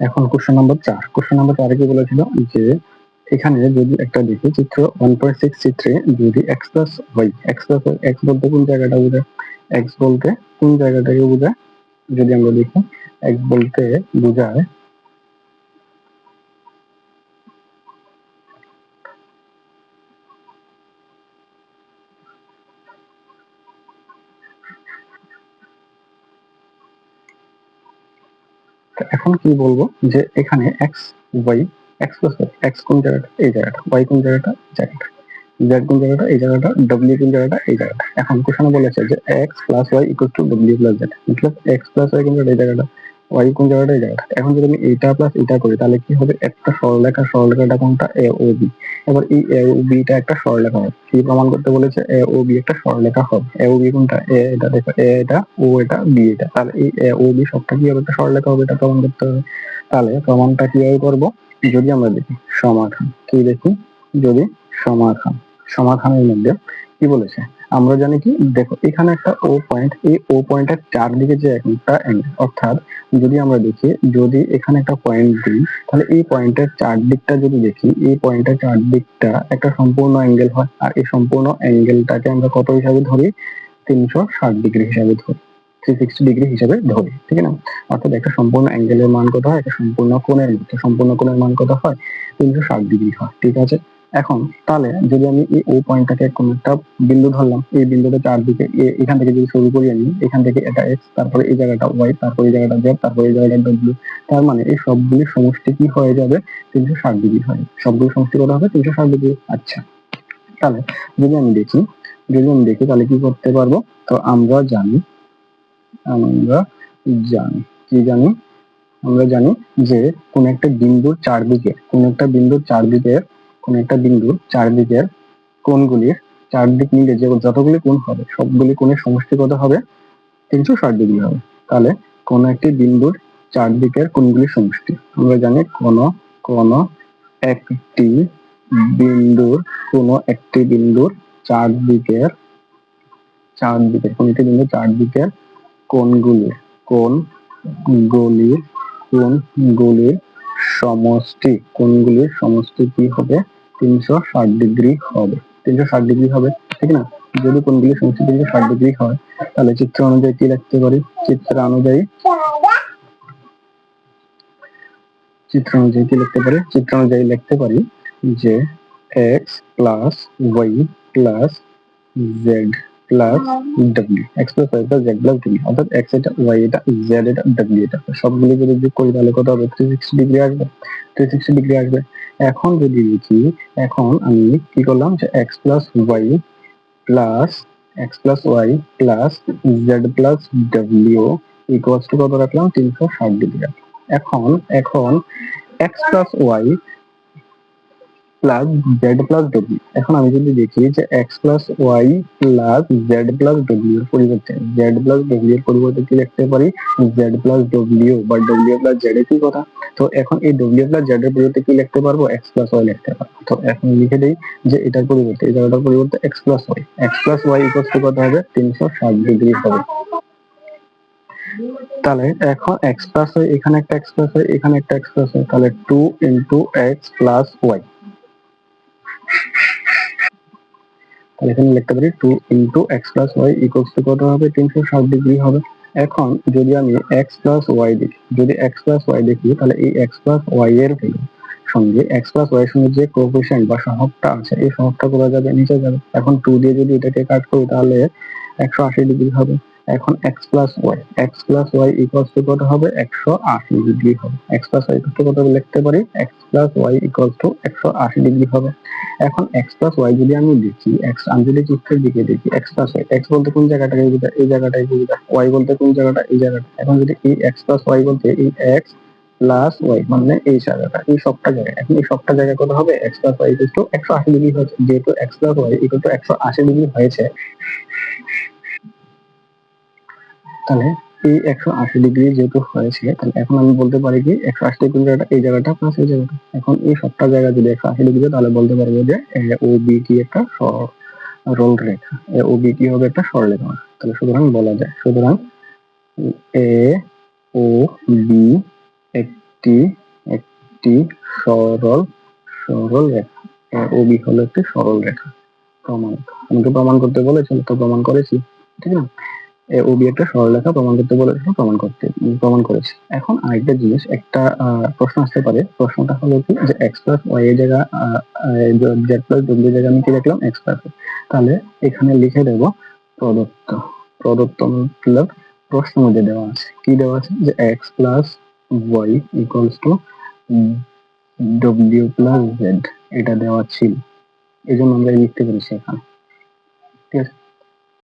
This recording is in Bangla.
এখন কোশ্চেন নাম্বার চার। কোশ্চেন নাম্বার চারে কি বলেছিল? যে এখানে যদি একটা দেখি, চিত্র ওয়ান পয়েন্ট সিক্স চিত্রে যদি x plus y x plus x বলতে কোন জায়গাটা বোঝায়? এক্স বলতে কোন জায়গাটাকে বোঝায়? যদি আমরা দেখি এক্স বলতে বোঝায় এখন কি বলব? যে এখানে x y x plus x কোন জায়গাটা? এই জায়গাটা। ওয়াই কোন জায়গাটা? জায়গাটা। জেড কোন জায়গাটা? এই জায়গাটা। ডব্লিউ কোন জায়গাটা? এই জায়গাটা। এখন কোশ্চেনে বলেছে যে x plus y equal to W plus Z মতলব এক্স প্লাস ওয়াই কোন জায়গাটা? এই জায়গাটা। ওয়াই কোন জায়গাটা এই জায়গাটা? এখন যদি আমি এইটা প্লাস এটা করি, তাহলে কি হবে? একটা সরলরেখা, সরলরেখাটা কোনটা? এ ও বি এবার এই এ ও বি টা একটা সরলরেখা হবে। কি প্রমাণ করতে বলেছে? এ ও বি একটা সরলরেখা হবে। এ ও বি কোনটা? এ এটা দেখো এ এটা ও এটা বি এটা। তাহলে এই এ ও বি সবটা কি হবে? একটা সরলরেখা হবে, এটা প্রমাণ করতে হবে। তাহলে প্রমাণটা কীভাবে করব? যদি আমরা দেখি, সমাধান। কি দেখি? যদি সমাধান। সমাধানের মধ্যে কি বলেছে? আমরা জানি কি, দেখো, এখানে একটা ও পয়েন্ট এই ও পয়েন্টের চারদিকে যে একটা অর্থাৎ যদি আমরা দেখি, যদি এখানে একটা পয়েন্ট দিই, তাহলে এই পয়েন্টের চারদিকটা যদি দেখি, এই পয়েন্টের চারদিকটা একটা সম্পূর্ণ অ্যাঙ্গেল হয়, আর এই সম্পূর্ণ অ্যাঙ্গেলটাকে আমরা কত হিসাবে ধরি? তিনশো ষাট ডিগ্রি হিসাবে ধরি থ্রি সিক্সটি ডিগ্রি হিসাবে ধরি, ঠিক না? অর্থাৎ একটা সম্পূর্ণ অ্যাঙ্গেলের মান কত হয়? একটা সম্পূর্ণ কোণের সম্পূর্ণ কোণের মান কত হয়? তিনশো ষাট ডিগ্রি হয়, ঠিক আছে? এখন, তাহলে যদি আমি এই ও পয়েন্টটাকে কোন একটা বিন্দু ধরলাম, এই বিন্দুটা চারদিকে এখান থেকে যদি শুরু করি আমি, এখান থেকে এটা এক্স তারপরে এই জায়গাটা ওয়াই তারপরে এই জায়গাটা জেড তারপরে এই জায়গাটা ডব্লিউ তার মানে এই সবগুলির সমষ্টি কি হয়ে যাবে? তিনশো ষাট ডিগ্রি হয় সবগুলির সমষ্টি কত হবে? তিনশো ষাট ডিগ্রি। আচ্ছা। তাহলে যদি আমি দেখি, যদি আমি দেখি, তাহলে কি করতে পারব? তো আমরা জানি আমরা জানি, কি জানি? আমরা জানি যে কোন একটা বিন্দুর চারদিকে, কোন একটা বিন্দুর চারদিকে কোন একটা বিন্দুর চারদিকের কোণগুলির চারদিক মিলে যে যতগুলি কোণ হবে, সবগুলি কোণের সমষ্টি কত হবে তিনশো ষাট ডিগ্রি হবে। তাহলে কোন একটি বিন্দুর চারদিকের কোণগুলির সমষ্টি। আমরা জানি কোন কোন একটি বিন্দুর, কোন একটি বিন্দুর চারদিকের চারদিকের, কোন একটি বিন্দুর চারদিকের কোণগুলির কোণগুলির কোণগুলির সমষ্টি কোণগুলির সমষ্টি কি হবে? তিনশো ষাট ডিগ্রি হবে। তিনশো ষাট ডিগ্রি হবে, ঠিক না? যদি কোণগুলির সমষ্টি তিনশো ষাট ডিগ্রি হয়, তাহলে চিত্র অনুযায়ী কি লিখতে পারি? চিত্র অনুযায়ী চিত্র অনুযায়ী কি লিখতে পারি? চিত্র অনুযায়ী লিখতে পারি যে X plus Y plus Z plus W X plus Y plus Z plus W অর্থাৎ এক্স এটা ওয়াই এটা জেড এটা ডব্লিউ এটা। সবগুলি যদি যোগ করি তাহলে কত হবে? থ্রি সিক্সটি ডিগ্রি আসবে। থ্রি সিক্সটি ডিগ্রি আসবে। এখন যদি দেখি এখন আমি কি করলাম? যে X plus Y plus X plus Y plus Z plus W equals to কত রাখলাম? তিনশো ষাট ডিগ্রি এখন এখন x plus y plus z plus W এখন আমি যদি দেখি যে x plus y plus z plus W এর পরিবর্তে জেড প্লাস ডব্লিউ এর পরিবর্তে কি লিখতে পারি? জেড প্লাস ডব্লিউ বা ডব্লিউ প্লাস জেড এর কি কথা? তো এখন এই ডব্লিউ প্লাস জেড এর পরিবর্তে কি লিখতে পারব? এক্স প্লাস ওয়াই লিখতে পারব। তো এখন লিখে দেই যে এটার পরিবর্তে, এই জায়গাটার পরিবর্তে x plus y x plus y equal to কত হবে? তিনশো ষাট ডিগ্রি হবে। তাহলে এখন এক্স প্লাস ওয়াই এখানে একটা এক্স প্লাস ওয়াই এখানে একটা এক্স প্লাস ওয়াই তাহলে two into x plus y এখানে লিখতে পারি two into x plus y equals to কত হবে? তিনশো ষাট ডিগ্রি হবে। এখন যদি আমি এক্স প্লাস ওয়াই দেখি, যদি এক্স প্লাস ওয়াই দেখি, তাহলে এই এক্স প্লাস ওয়াই এর সঙ্গে এক্স প্লাস ওয়াই এর সঙ্গে যে কোপেশন বা সহগটা আছে, এই সহগটা করা যাবে? নিচে যাবে। এখন টু দিয়ে যদি এটাকে কাট করি, তাহলে একশো আশি ডিগ্রি হবে। এখন x plus y x plus y equals to কত হবে একশো আশি ডিগ্রি হবে এক্স প্লাস ওয়াই টু কত লিখতে পারি x plus y equals to একশো আশি ডিগ্রি হবে এখন এক্স প্লাস ওয়াই যদি আমি দেখি এক্স আমি যদি চিত্রের দিকে দেখি এক্স প্লাস ওয়াই এক্স বলতে কোন জায়গাটাকে বোঝায় এই জায়গাটাই বোঝায় ওয়াই বলতে কোন জায়গাটা এই জায়গাটা এখন যদি এই এক্স প্লাস ওয়াই বলতে এই এক্স প্লাস ওয়াই মানে এই জায়গাটা এই সবটা জায়গা এখন এই সবটা জায়গা কত হবে x plus y equal to একশো আশি ডিগ্রি হয়েছে যেহেতু x plus y equal to একশো আশি ডিগ্রি হয়েছে তাহলে এই একশো আশি ডিগ্রি যেহেতু হয়েছে, তাহলে এখন আমি বলতে পারি কি একশো আশি ডিগ্রি এই জায়গাটা প্লাস এই জায়গাটা। এখন এই সবটা জায়গা যদি একশো আশি ডিগ্রি তাহলে বলতে পারব যে ও, বি কি একটা রোল রেখা। ও, বি কি হবে একটা সরলরেখা। তাহলে সুতরাং বলা যায়, সুতরাং এ, ও, বি একটি একটি সরল সরল রেখা। ও, বি হলো একটি সরল রেখা প্রমাণ আমাকে প্রমাণ করতে বলেছিল, তো প্রমাণ করেছি, ঠিক না? ওবি একটা সরলরেখা প্রমাণ করতে বলেছিল প্রমাণ করতে, প্রমাণ করেছি। এখন আরেকটা জিনিস, একটা প্রশ্ন আসতে পারে। প্রশ্নটা হলো কি, যে এক্স প্লাস ওয়াই এর জায়গা জেড প্লাস ডব্লিউ জায়গা আমি কি লিখলাম এক্স প্লাস তাহলে এখানে লিখে দেব প্রদত্ত প্রদত্ত মতলব প্রশ্ন মধ্যে দেওয়া আছে। কি দেওয়া আছে? যে x plus y equals to W plus Z এটা দেওয়া ছিল। এই জন্য আমরা লিখতে পেরেছি এখানে। ঠিক আছে?